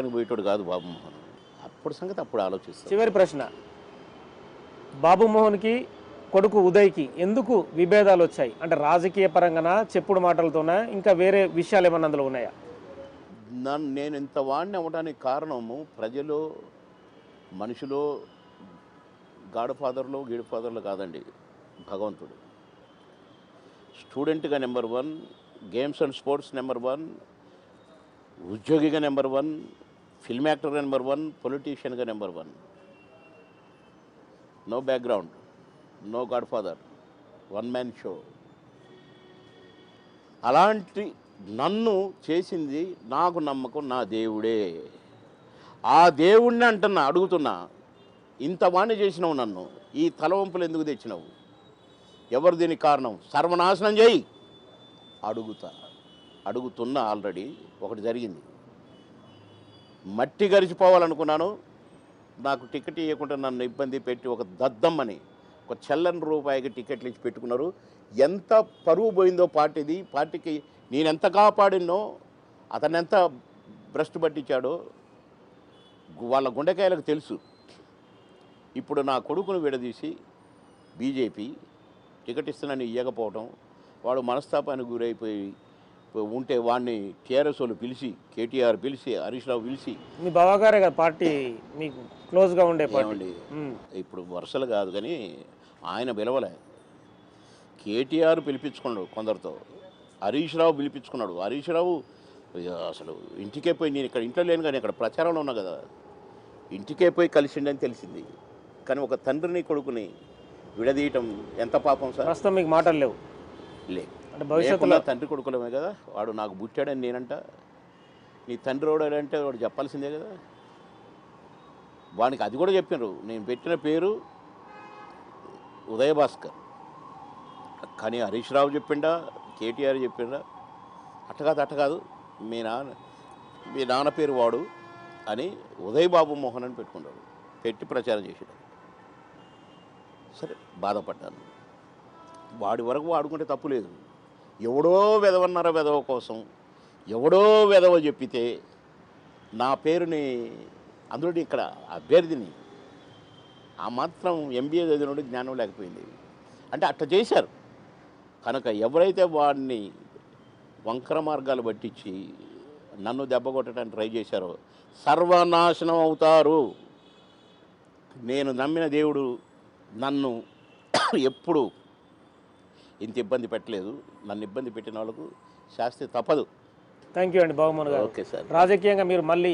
అని పోయేటోడు కాదు బాబు మోహన్. అప్పుడు సంగతి అప్పుడు ఆలోచిస్తాం. చివరి ప్రశ్న. బాబు మోహన్కి కొడుకు ఉదయ్కి ఎందుకు విభేదాలు వచ్చాయి? అంటే రాజకీయ పరంగానా చెప్పుడు మాటలతోనా ఇంకా వేరే విషయాలు ఏమన్నా అందులో ఉన్నాయా? నన్ను నేను ఇంత వాడిని అవ్వడానికి కారణము ప్రజలు మనుషులు గాడ్ ఫాదర్లో గీడ్ ఫాదర్లు కాదండి భగవంతుడు. స్టూడెంట్గా number one games and sports number one ఉద్యోగిగా నెంబర్ వన్ ఫిల్మ్ యాక్టర్గా number one పొలిటీషియన్గా number one no background no godfather one man show అలాంటి నన్ను చేసింది నాకు నమ్మకం నా దేవుడే. ఆ దేవుణ్ణి అంటున్నా అడుగుతున్నా ఇంత వాణి చేసినావు నన్ను ఈ తలవంపులు ఎందుకు తెచ్చినావు? ఎవరు దీనికి కారణం? సర్వనాశనం చేయి అడుగుతా. అడుగుతున్నా ఆల్రెడీ ఒకటి జరిగింది. మట్టి గరిచిపోవాలనుకున్నాను. నాకు టికెట్ ఇవ్వకుండా నన్ను ఇబ్బంది పెట్టి ఒక దద్దమ్మని ఒక చెల్లని రూపాయికి టికెట్లు ఇచ్చి పెట్టుకున్నారు. ఎంత పరువు పోయిందో పార్టీది పార్టీకి నేను ఎంత కాపాడినో అతను ఎంత భ్రష్టు పట్టించాడో వాళ్ళ గుండెకాయలకు తెలుసు. ఇప్పుడు నా కొడుకును విడదీసి బీజేపీ టికెట్ ఇస్తున్నాను ఇవ్వకపోవటం వాడు మనస్తాపానికి గురైపోయి ఉంటే వాడిని టీఆర్ఎస్ వాళ్ళు పిలిచి కేటీఆర్ పిలిచి హరీష్ రావు పిలిచి. మీ బావగారే కదా పార్టీ మీకు క్లోజ్గా ఉండే పార్టీ. ఇప్పుడు వరుసలు కాదు కానీ ఆయన పిలవలే. కేటీఆర్ పిలిపించుకున్నాడు కొందరితో. హరీష్ రావు పిలిపించుకున్నాడు. హరీష్ రావు అసలు ఇంటికే పోయి నేను ఇక్కడ ఇంట్లో లేను కానీ ఇక్కడ ప్రచారంలో ఉన్నా కదా. ఇంటికే పోయి కలిసిండని తెలిసింది. కానీ ఒక తండ్రిని కొడుకుని విడదీయటం ఎంత పాపం సార్? ప్రస్తుతం మీకు మాటలు లేవు. లే అంటే భవిష్యత్తులో తండ్రి కొడుకులమే కదా. వాడు నాకు బుట్టాడని నేనంట. నీ తండ్రి వాడంటే వాడు చెప్పాల్సిందే కదా. వానికి అది కూడా చెప్పినారు. నేను పెట్టిన పేరు ఉదయభాస్కర్. కానీ హరీష్ రావు చెప్పిండా కేటీఆర్ చెప్పిండా అట్ట కాదు అట్ట కాదు. మీ నాన్న మీ నాన్న పేరు వాడు అని ఉదయ్ బాబు మోహన్ అని పెట్టుకున్నాడు. పెట్టి ప్రచారం చేసాడు సరే బాధపడ్డాను. వాడి వరకు వాడుకుంటే తప్పు లేదు. ఎవడో వెదవన్నార వెదవ కోసం ఎవడో వెదవ చెప్పితే నా పేరుని అందులో ఇక్కడ అభ్యర్థిని ఆ మాత్రం ఎంబీఏ చదివినోడు జ్ఞానం లేకపోయింది. అంటే అట్ట చేశారు. కనుక ఎవరైతే వాడిని వంకర మార్గాలు పట్టించి నన్ను దెబ్బ కొట్టడానికి ట్రై చేశారో సర్వనాశనం అవుతారు. నేను నమ్మిన దేవుడు నన్ను ఎప్పుడు ఇంత ఇబ్బంది పెట్టలేదు. నన్ను ఇబ్బంది పెట్టిన వాళ్ళకు శాస్తి తప్పదు. థ్యాంక్ యూ అండి బాబుమోహన్ గారు ఓకే సార్ రాజకీయంగా మీరు మళ్ళీ